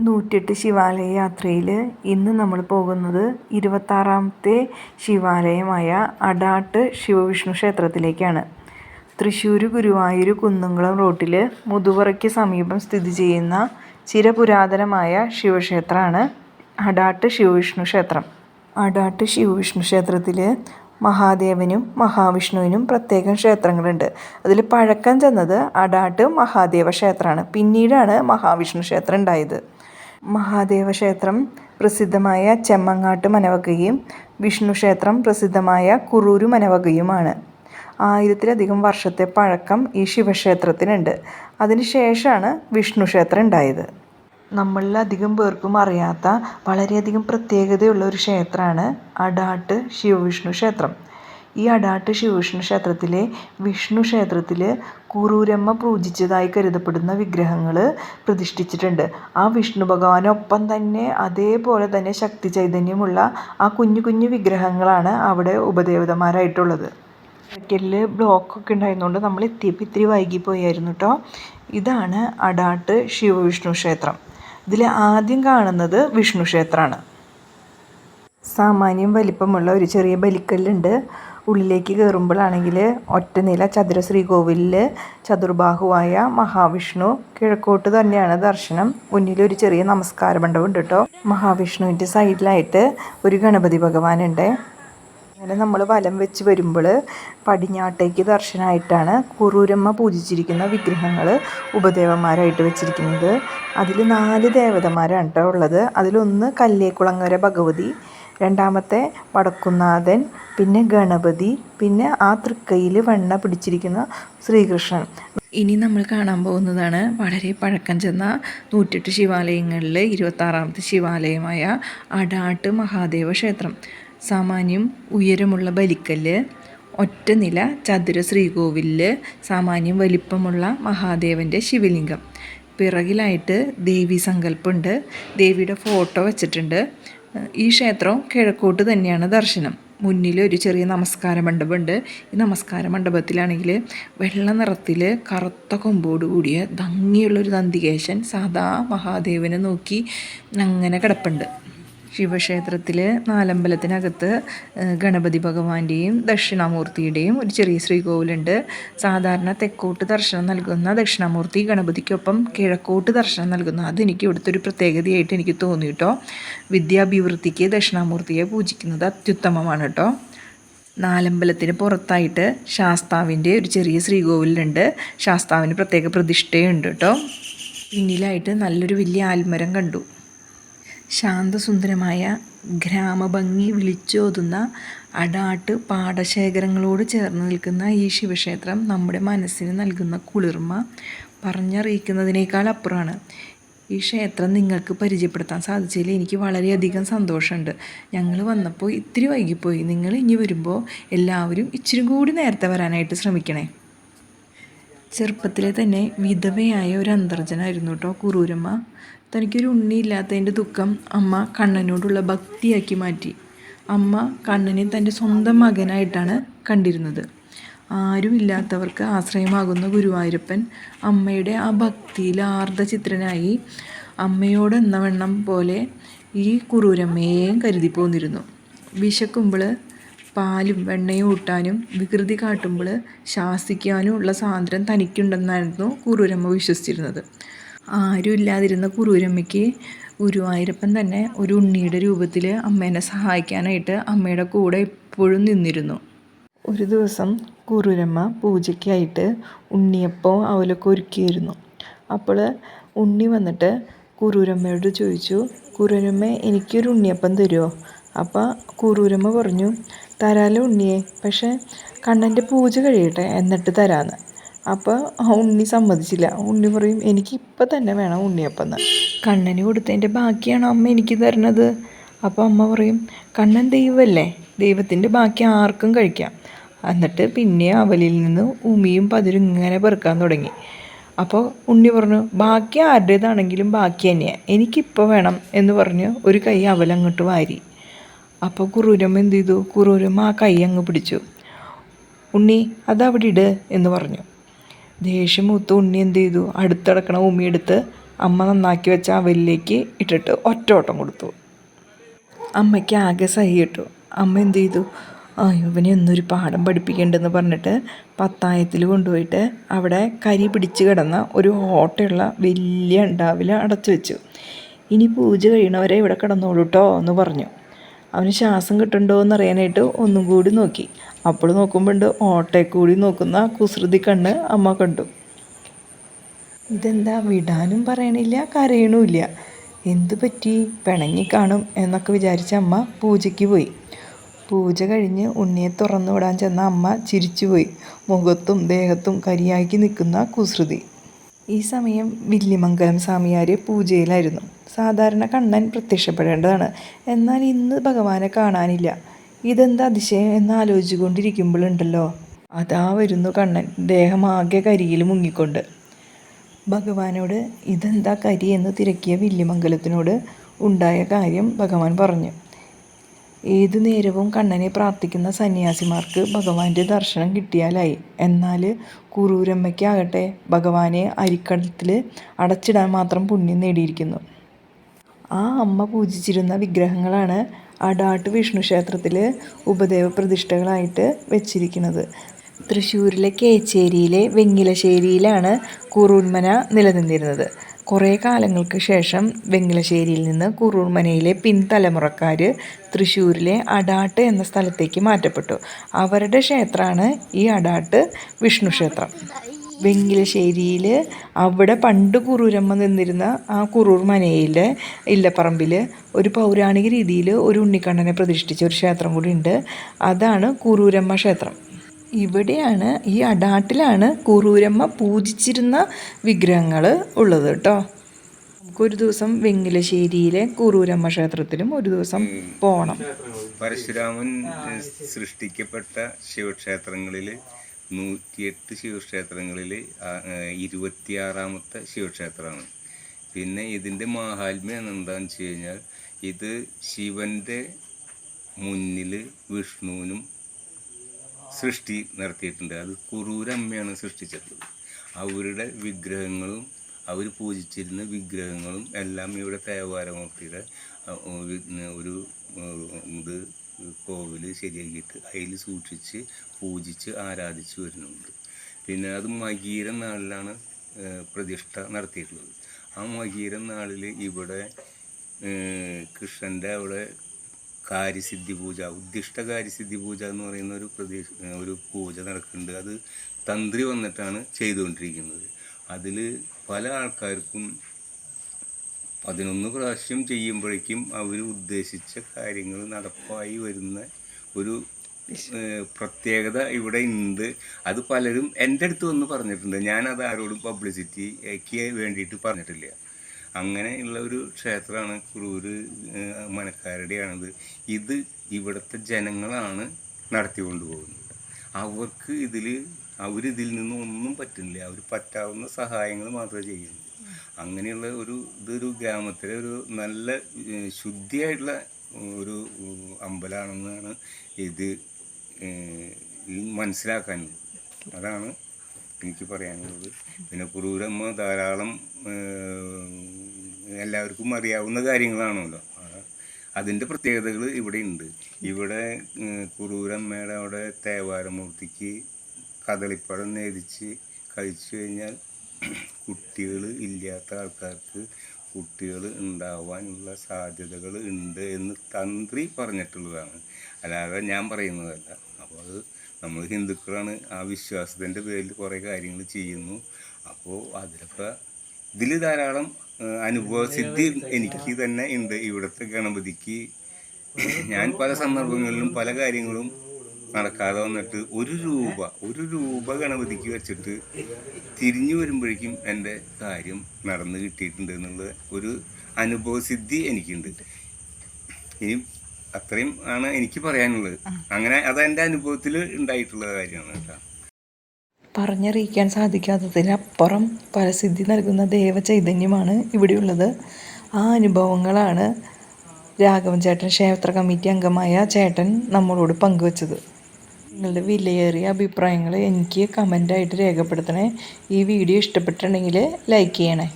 നൂറ്റെട്ട് ശിവാലയ യാത്രയിൽ ഇന്ന് നമ്മൾ പോകുന്നത് ഇരുപത്താറാമത്തെ ശിവാലയമായ അടാട്ട് ശിവവിഷ്ണു ക്ഷേത്രത്തിലേക്കാണ്. തൃശ്ശൂർ ഗുരുവായൂർ കുന്നംകുളം റോട്ടിൽ മുതുവറയ്ക്ക് സമീപം സ്ഥിതി ചെയ്യുന്ന ചിരപുരാതനമായ ശിവക്ഷേത്രമാണ് അടാട്ട് ശിവവിഷ്ണു ക്ഷേത്രം. അടാട്ട് ശിവവിഷ്ണു ക്ഷേത്രത്തിൽ മഹാദേവനും മഹാവിഷ്ണുവിനും പ്രത്യേകം ക്ഷേത്രങ്ങളുണ്ട്. അതിൽ പഴക്കം ചെന്നത് അടാട്ട് മഹാദേവ ക്ഷേത്രമാണ്. പിന്നീടാണ് മഹാവിഷ്ണു ക്ഷേത്രം ഉണ്ടായത്. മഹാദേവ ക്ഷേത്രം പ്രസിദ്ധമായ ചെമ്മങ്ങാട്ട് മനവകയും വിഷ്ണു ക്ഷേത്രം പ്രസിദ്ധമായ കുറൂരു മനവകയുമാണ്. ആയിരത്തിലധികം വർഷത്തെ പഴക്കം ഈ ശിവക്ഷേത്രത്തിനുണ്ട്. അതിനുശേഷമാണ് വിഷ്ണു ക്ഷേത്രം ഉണ്ടായത്. നമ്മളിലധികം പേർക്കും അറിയാത്ത വളരെയധികം പ്രത്യേകതയുള്ള ഒരു ക്ഷേത്രമാണ് അടാട്ട് ശിവവിഷ്ണു ക്ഷേത്രം. ഈ അടാട്ട് ശിവവിഷ്ണു ക്ഷേത്രത്തിലെ വിഷ്ണു ക്ഷേത്രത്തിൽ കുറൂരമ്മ പൂജിച്ചതായി കരുതപ്പെടുന്ന വിഗ്രഹങ്ങൾ പ്രതിഷ്ഠിച്ചിട്ടുണ്ട്. ആ വിഷ്ണു ഭഗവാനൊപ്പം തന്നെ അതേപോലെ തന്നെ ശക്തി ചൈതന്യമുള്ള ആ കുഞ്ഞു കുഞ്ഞു വിഗ്രഹങ്ങളാണ് അവിടെ ഉപദേവതമാരായിട്ടുള്ളത്. ബ്ലോക്ക് ബ്ലോക്കൊക്കെ ഉണ്ടായിരുന്നുകൊണ്ട് നമ്മൾ എത്തിയപ്പോൾ ഇത്തിരി വൈകിപ്പോയായിരുന്നു കേട്ടോ ഇതാണ് അടാട്ട് ശിവവിഷ്ണു ക്ഷേത്രം. ഇതിൽ ആദ്യം കാണുന്നത് വിഷ്ണു ക്ഷേത്രമാണ് സാമാന്യം വലിപ്പമുള്ള ഒരു ചെറിയ ബലിക്കല്ലുണ്ട്. ഉള്ളിലേക്ക് കയറുമ്പോഴാണെങ്കിൽ ഒറ്റനില ചതുര ശ്രീകോവിലിൽ ചതുർബാഹുവായ മഹാവിഷ്ണു കിഴക്കോട്ട് തന്നെയാണ് ദർശനം. മുന്നിലൊരു ചെറിയ നമസ്കാര മണ്ഡപം ഉണ്ട് കേട്ടോ. മഹാവിഷ്ണുവിന്റെ സൈഡിലായിട്ട് ഒരു ഗണപതി ഭഗവാനുണ്ട്. അങ്ങനെ നമ്മൾ വലം വെച്ച് വരുമ്പോൾ പടിഞ്ഞാട്ടേക്ക് ദർശനമായിട്ടാണ് കുറൂരമ്മ പൂജിച്ചിരിക്കുന്ന വിഗ്രഹങ്ങൾ ഉപദേവന്മാരായിട്ട് വെച്ചിരിക്കുന്നത്. അതിൽ നാല് ദേവതമാരാണ് കേട്ടോ ഉള്ളത്. അതിലൊന്ന് കല്ലേക്കുളങ്ങര ഭഗവതി രണ്ടാമത്തെ വടക്കുന്നാഥൻ പിന്നെ ഗണപതി പിന്നെ ആ തൃക്കൈയിൽ വെണ്ണ പിടിച്ചിരിക്കുന്ന ശ്രീകൃഷ്ണൻ. ഇനി നമ്മൾ കാണാൻ പോകുന്നതാണ് വളരെ പഴക്കം ചെന്ന നൂറ്റെട്ട് ശിവാലയങ്ങളിൽ ഇരുപത്താറാമത്തെ ശിവാലയമായ അടാട്ട് മഹാദേവ ക്ഷേത്രം. സാമാന്യം ഉയരമുള്ള ബലിക്കല്ല് ഒറ്റ നില ചതുര ശ്രീകോവിലിൽ സാമാന്യം വലിപ്പമുള്ള മഹാദേവന്റെ ശിവലിംഗം. പിറകിലായിട്ട് ദേവി സങ്കല്പമുണ്ട് ദേവിയുടെ ഫോട്ടോ വെച്ചിട്ടുണ്ട്. ഈ ക്ഷേത്രവും കിഴക്കോട്ട് തന്നെയാണ് ദർശനം. മുന്നിൽ ഒരു ചെറിയ നമസ്കാര മണ്ഡപമുണ്ട്. ഈ നമസ്കാര മണ്ഡപത്തിലാണെങ്കിൽ വെള്ള നിറത്തിൽ കറുത്ത കൊമ്പോട് കൂടിയ ഭംഗിയുള്ളൊരു നന്ദികേശൻ സാധാ മഹാദേവനെ നോക്കി അങ്ങനെ കിടപ്പുണ്ട്. ശിവക്ഷേത്രത്തിൽ നാലമ്പലത്തിനകത്ത് ഗണപതി ഭഗവാന്റെയും ദക്ഷിണാമൂർത്തിയുടെയും ഒരു ചെറിയ ശ്രീകോവിലുണ്ട്. സാധാരണ തെക്കോട്ട് ദർശനം നൽകുന്ന ദക്ഷിണാമൂർത്തി ഗണപതിക്കൊപ്പം കിഴക്കോട്ട് ദർശനം നൽകുന്ന അതെനിക്ക് ഇവിടുത്തെ ഒരു പ്രത്യേകതയായിട്ട് എനിക്ക് തോന്നി കേട്ടോ വിദ്യാഭിവൃദ്ധിക്ക് ദക്ഷിണാമൂർത്തിയെ പൂജിക്കുന്നത് അത്യുത്തമമാണ് കേട്ടോ നാലമ്പലത്തിന് പുറത്തായിട്ട് ശാസ്താവിന്റെ ഒരു ചെറിയ ശ്രീകോവിലുണ്ട്. ശാസ്താവിന് പ്രത്യേക പ്രതിഷ്ഠയുണ്ട് കേട്ടോ പിന്നിലായിട്ട് നല്ലൊരു വലിയ ആൽമരം കണ്ടു. ശാന്തസുന്ദരമായ ഗ്രാമഭംഗി വിളിച്ചോതുന്ന അടാട്ട് പാടശേഖരങ്ങളോട് ചേർന്ന് നിൽക്കുന്ന ഈ ശിവക്ഷേത്രം നമ്മുടെ മനസ്സിന് നൽകുന്ന കുളിർമ പറഞ്ഞറിയിക്കുന്നതിനേക്കാൾ അപ്പുറമാണ്. ഈ ക്ഷേത്രം നിങ്ങൾക്ക് പരിചയപ്പെടുത്താൻ സാധിച്ചതിൽ എനിക്ക് വളരെയധികം സന്തോഷമുണ്ട്. ഞങ്ങൾ വന്നപ്പോൾ ഇത്തിരി വൈകിപ്പോയി. നിങ്ങൾ ഇനി വരുമ്പോൾ എല്ലാവരും ഇച്ചിരി കൂടി നേരത്തെ വരാനായിട്ട് ശ്രമിക്കണേ. ചെറുപ്പത്തിലെ തന്നെ വിധവയായ ഒരു അന്തർജനായിരുന്നു കേട്ടോ കുറൂരമ്മ. തനിക്കൊരു ഉണ്ണിയില്ലാത്തതിന്റെ ദുഃഖം അമ്മ കണ്ണനോടുള്ള ഭക്തിയാക്കി മാറ്റി. അമ്മ കണ്ണനെ തന്റെ സ്വന്തം മകനായിട്ടാണ് കണ്ടിരുന്നത്. ആരുമില്ലാത്തവർക്ക് ആശ്രയമാകുന്ന ഗുരുവായൂരപ്പൻ അമ്മയുടെ ആ ഭക്തിയിൽ ആർദ്ധചിത്രനായി അമ്മയോട് എന്നവണ്ണം പോലെ ഈ കുറൂരമ്മയെയും കരുതി പോന്നിരുന്നു വിശക്കുമ്പോൾ പാലും വെണ്ണയും ഊട്ടാനും വികൃതി കാട്ടുമ്പോൾ ശാസിക്കാനും ഉള്ള സ്വാതന്ത്ര്യം തനിക്കുണ്ടെന്നായിരുന്നു കുറൂരമ്മ വിശ്വസിച്ചിരുന്നത്. ആരും ഇല്ലാതിരുന്ന കുറൂരമ്മയ്ക്ക് ഗുരുവായൂരപ്പൻ തന്നെ ഒരു ഉണ്ണിയുടെ രൂപത്തിൽ അമ്മേനെ സഹായിക്കാനായിട്ട് അമ്മയുടെ കൂടെ എപ്പോഴും നിന്നിരുന്നു. ഒരു ദിവസം കുറൂരമ്മ പൂജയ്ക്കായിട്ട് ഉണ്ണിയപ്പം അവലൊക്കെ ഒരുക്കിയിരുന്നു. അപ്പോൾ ഉണ്ണി വന്നിട്ട് കുറൂരമ്മയോട് ചോദിച്ചു കുറൂരമ്മ എനിക്കൊരു ഉണ്ണിയപ്പം തരുമോ അപ്പോൾ കുറൂരമ്മ പറഞ്ഞു തരാലോ ഉണ്ണിയെ പക്ഷേ കണ്ണന്റെ പൂജ കഴിയട്ടെ എന്നിട്ട് തരാമെന്ന്. അപ്പോൾ ഉണ്ണി സമ്മതിച്ചില്ല. ഉണ്ണി പറയും എനിക്ക് ഇപ്പം തന്നെ വേണം ഉണ്ണിയപ്പം എന്ന് കണ്ണന് കൊടുത്തതിന്റെ ബാക്കിയാണ് അമ്മ എനിക്ക് തരണത്? അപ്പോൾ അമ്മ പറയും കണ്ണൻ ദൈവമല്ലേ ദൈവത്തിന്റെ ബാക്കി ആർക്കും കഴിക്കാം. എന്നിട്ട് പിന്നെ അവലിൽ നിന്ന് ഉമിയും പതിരും ഇങ്ങനെ പെറുക്കാൻ തുടങ്ങി. അപ്പോൾ ഉണ്ണി പറഞ്ഞു ബാക്കി ആരുടേതാണെങ്കിലും ബാക്കി തന്നെയാണ് എനിക്കിപ്പോൾ വേണം എന്ന് പറഞ്ഞ് ഒരു കൈ അവലങ്ങോട്ട് വാരി. അപ്പോൾ കുറൂരമ്മ എന്ത് ചെയ്തു? കുറൂരമ്മ ആ കൈ അങ്ങ് പിടിച്ചു. ഉണ്ണി അതവിടെ ഇട് എന്ന് പറഞ്ഞു. ദേഷ്യം മൂത്ത് ഉണ്ണി എന്ത് ചെയ്തു? അടുത്തടക്കണ ഉമ്മിയെടുത്ത് അമ്മ നന്നാക്കി വെച്ച അവലിലേക്ക് ഇട്ടിട്ട് ഒറ്റ ഓട്ടം കൊടുത്തു. അമ്മയ്ക്ക് ആകെ സഹി കിട്ടു. അമ്മ എന്ത് ചെയ്തു? ആ ഇവനെ ഒന്നൊരു പാഠം പഠിപ്പിക്കേണ്ടെന്ന് പറഞ്ഞിട്ട് പത്തായത്തിൽ കൊണ്ടുപോയിട്ട് അവിടെ കരി പിടിച്ച് കിടന്ന ഒരു ഓട്ടയുള്ള വലിയ ഉണ്ടാവിൽ അടച്ചു വെച്ചു. ഇനി പൂജ കഴിയണവരെ ഇവിടെ കിടന്നോളൂ കേട്ടോ എന്ന് പറഞ്ഞു. അവന് ശ്വാസം കിട്ടുന്നുണ്ടോ എന്ന് അറിയാനായിട്ട് ഒന്നും കൂടി നോക്കി. അപ്പോൾ നോക്കുമ്പോണ്ട് ഓട്ടയെ കൂടി നോക്കുന്ന കുസൃതി കണ്ണ് അമ്മ കണ്ടു. ഇതെന്താ വിടാനും പറയണില്ല കരയണമില്ല. എന്തു പറ്റി? പിണങ്ങി കാണും എന്നൊക്കെ വിചാരിച്ച അമ്മ പൂജയ്ക്ക് പോയി. പൂജ കഴിഞ്ഞ് ഉണ്ണിയെ തുറന്നു വിടാൻ ചെന്ന അമ്മ ചിരിച്ചുപോയി മുഖത്തും ദേഹത്തും കരിയാക്കി നിൽക്കുന്ന കുസൃതി. ഈ സമയം വില്ലിമംഗലം സ്വാമിയാർ പൂജയിലായിരുന്നു. സാധാരണ കണ്ണൻ പ്രത്യക്ഷപ്പെടേണ്ടതാണ്. എന്നാൽ ഇന്ന് ഭഗവാനെ കാണാനില്ല. ഇതെന്താ അതിശയം എന്ന് ആലോചിച്ചുകൊണ്ടിരിക്കുമ്പോഴുണ്ടല്ലോ. അതാ വരുന്നു കണ്ണൻ ദേഹമാകെ കരിയിൽ മുങ്ങിക്കൊണ്ട്. ഭഗവാനോട് ഇതെന്താ കരി എന്ന് തിരക്കിയ വില്യമംഗലത്തിനോട് ഉണ്ടായ കാര്യം ഭഗവാൻ പറഞ്ഞു. ഏതു നേരവും കണ്ണനെ പ്രാർത്ഥിക്കുന്ന സന്യാസിമാർക്ക് ഭഗവാന്റെ ദർശനം കിട്ടിയാലായി. എന്നാൽ കുറൂരമ്മയ്ക്കാകട്ടെ ഭഗവാനെ അരിക്കടത്തിൽ അടച്ചിടാൻ മാത്രം പുണ്യം നേടിയിരിക്കുന്നു. ആ അമ്മ പൂജിച്ചിരുന്ന വിഗ്രഹങ്ങളാണ് അടാട്ട് വിഷ്ണു ക്ഷേത്രത്തിൽ ഉപദേവ പ്രതിഷ്ഠകളായിട്ട് വെച്ചിരിക്കുന്നത്. തൃശ്ശൂരിലെ കേച്ചേരിയിലെ വെങ്ങിലശ്ശേരിയിലാണ് കുറൂൺമന നിലനിന്നിരുന്നത്. കുറേ കാലങ്ങൾക്ക് ശേഷം വെങ്കിലശ്ശേരിയിൽ നിന്ന് കുറൂർമനയിലെ പിൻതലമുറക്കാർ തൃശ്ശൂരിലെ അടാട്ട് എന്ന സ്ഥലത്തേക്ക് മാറ്റപ്പെട്ടു. അവരുടെ ക്ഷേത്രമാണ് ഈ അടാട്ട് വിഷ്ണു ക്ഷേത്രം. വെങ്കിലശ്ശേരിയിൽ അവിടെ പണ്ട് കുറൂരമ്മ നിന്നിരുന്ന ആ കുറൂർ മനയിലെ ഇല്ലപ്പറമ്പിൽ ഒരു പൗരാണിക രീതിയിൽ ഒരു ഉണ്ണിക്കണ്ണനെ പ്രതിഷ്ഠിച്ച ഒരു ക്ഷേത്രം കൂടി ഉണ്ട്. അതാണ് കുറൂരമ്മ ക്ഷേത്രം. ഇവിടെയാണ് ഈ അടാട്ടിലാണ് കുറൂരമ്മ പൂജിച്ചിരുന്ന വിഗ്രഹങ്ങൾ ഉള്ളത് കേട്ടോ. നമുക്കൊരു ദിവസം വെങ്കിലശ്ശേരിയിലെ കുറൂരമ്മ ക്ഷേത്രത്തിലും ഒരു ദിവസം പോകണം പരശുരാമൻ സൃഷ്ടിക്കപ്പെട്ട ശിവക്ഷേത്രങ്ങളിൽ നൂറ്റിയെട്ട് ശിവക്ഷേത്രങ്ങളിൽ ഇരുപത്തിയാറാമത്തെ ശിവക്ഷേത്രമാണ്. പിന്നെ ഇതിന്റെ മാഹാത്മ്യം എന്താണെന്ന് വെച്ച് കഴിഞ്ഞാൽ ഇത് ശിവന്റെ മുന്നിൽ വിഷ്ണുവിനും സൃഷ്ടി നടത്തിയിട്ടുണ്ട്. അത് കുറൂരമ്മയാണ് സൃഷ്ടിച്ചിട്ടുള്ളത് അവരുടെ വിഗ്രഹങ്ങളും അവർ പൂജിച്ചിരുന്ന വിഗ്രഹങ്ങളും എല്ലാം ഇവിടെ തേവാരമൂർത്തിയുടെ ഒരു ഇത് കോവിൽ ശരിയാക്കിയിട്ട് അതിൽ സൂക്ഷിച്ച് പൂജിച്ച് ആരാധിച്ച് വരുന്നുണ്ട്. പിന്നെ അത് മകീരം നാളിലാണ് പ്രതിഷ്ഠ നടത്തിയിട്ടുള്ളത്. ആ മകീരം നാളിൽ ഇവിടെ കൃഷ്ണന്റെ അവിടെ കാര്യസിദ്ധി പൂജ ഉദ്ദിഷ്ട കാര്യസിദ്ധി പൂജ എന്ന് പറയുന്ന ഒരു പ്രദേശ ഒരു പൂജ നടക്കുന്നുണ്ട്. അത് തന്ത്രി വന്നിട്ടാണ് ചെയ്തുകൊണ്ടിരിക്കുന്നത്. അതിൽ പല ആൾക്കാർക്കും പതിനൊന്ന് പ്രാവശ്യം ചെയ്യുമ്പോഴേക്കും അവർ ഉദ്ദേശിച്ച കാര്യങ്ങൾ നടപ്പായി വരുന്ന ഒരു പ്രത്യേകത ഇവിടെ ഉണ്ട് അത് പലരും എന്റെ അടുത്ത് വന്ന് പറഞ്ഞിട്ടുണ്ട്. ഞാൻ ഞാനത് ആരോടും പബ്ലിസിറ്റിക്ക് വേണ്ടിയിട്ട് പറഞ്ഞിട്ടില്ല. അങ്ങനെയുള്ള ഒരു ക്ഷേത്രമാണ് കുറൂര് മനക്കാരുടെയാണത്. ഇത് ഇവിടുത്തെ ജനങ്ങളാണ് നടത്തിക്കൊണ്ടുപോകുന്നത്. അവർക്ക് ഇതിൽ അവരിതിൽ നിന്നും ഒന്നും പറ്റുന്നില്ല അവർ പറ്റാവുന്ന സഹായങ്ങൾ മാത്രമേ ചെയ്യുന്നു അങ്ങനെയുള്ള ഒരു ഇതൊരു ഗ്രാമത്തിലെ ഒരു നല്ല ശുദ്ധിയായിട്ടുള്ള ഒരു അമ്പലമാണെന്നാണ് ഇത് മനസ്സിലാക്കാൻ അതാണ് എനിക്ക് പറയാനുള്ളത്. പിന്നെ കുറൂരമ്മ ധാരാളം എല്ലാവർക്കും അറിയാവുന്ന കാര്യങ്ങളാണല്ലോ. അതിന്റെ പ്രത്യേകതകൾ ഇവിടെ ഉണ്ട്. ഇവിടെ കുറൂരമ്മയുടെ അവിടെ തേവാരമൂർത്തിക്ക് കദളിപ്പഴം നേരിച്ച് കഴിച്ചു കഴിഞ്ഞാൽ കുട്ടികൾ ഇല്ലാത്ത ആൾക്കാർക്ക് കുട്ടികൾ ഉണ്ടാവാനുള്ള സാധ്യതകൾ ഉണ്ട് എന്ന് തന്ത്രി പറഞ്ഞിട്ടുള്ളതാണ്. അല്ലാതെ ഞാൻ പറയുന്നതല്ല. അപ്പോൾ അത് നമ്മൾ ഹിന്ദുക്കളാണ് ആ വിശ്വാസത്തിന്റെ പേരിൽ കുറേ കാര്യങ്ങൾ ചെയ്യുന്നു. അപ്പോൾ അതിലൊക്കെ ഇതിൽ ധാരാളം അനുഭവസിദ്ധി എനിക്ക് തന്നെ ഉണ്ട്. ഇവിടുത്തെ ഗണപതിക്ക് ഞാൻ പല സന്ദർഭങ്ങളിലും പല കാര്യങ്ങളും നടക്കാതെ വന്നിട്ട് ഒരു രൂപ ഒരു രൂപ ഗണപതിക്ക് വെച്ചിട്ട് തിരിഞ്ഞു വരുമ്പോഴേക്കും എന്റെ കാര്യം നടന്നു കിട്ടിയിട്ടുണ്ട് എന്നുള്ള ഒരു അനുഭവസിദ്ധി എനിക്കുണ്ട്. ഇനി അത്രയും ആണ് എനിക്ക് പറയാനുള്ളത്. അങ്ങനെ അത് എന്റെ അനുഭവത്തിൽ ഉണ്ടായിട്ടുള്ള കാര്യമാണ് കേട്ടോ. പറഞ്ഞറിയിക്കാൻ സാധിക്കാത്തതിനപ്പുറം പരസിദ്ധി നൽകുന്ന ദേവ ചൈതന്യമാണ് ഇവിടെയുള്ളത്. ആ അനുഭവങ്ങളാണ് രാഘവൻ ചേട്ടൻ ക്ഷേത്ര കമ്മിറ്റി അംഗമായ ചേട്ടൻ നമ്മളോട് പങ്കുവച്ചത്. നിങ്ങളുടെ വിലയേറിയ അഭിപ്രായങ്ങൾ എനിക്ക് കമന്റായിട്ട് രേഖപ്പെടുത്തണേ. ഈ വീഡിയോ ഇഷ്ടപ്പെട്ടിട്ടുണ്ടെങ്കിൽ ലൈക്ക് ചെയ്യണേ.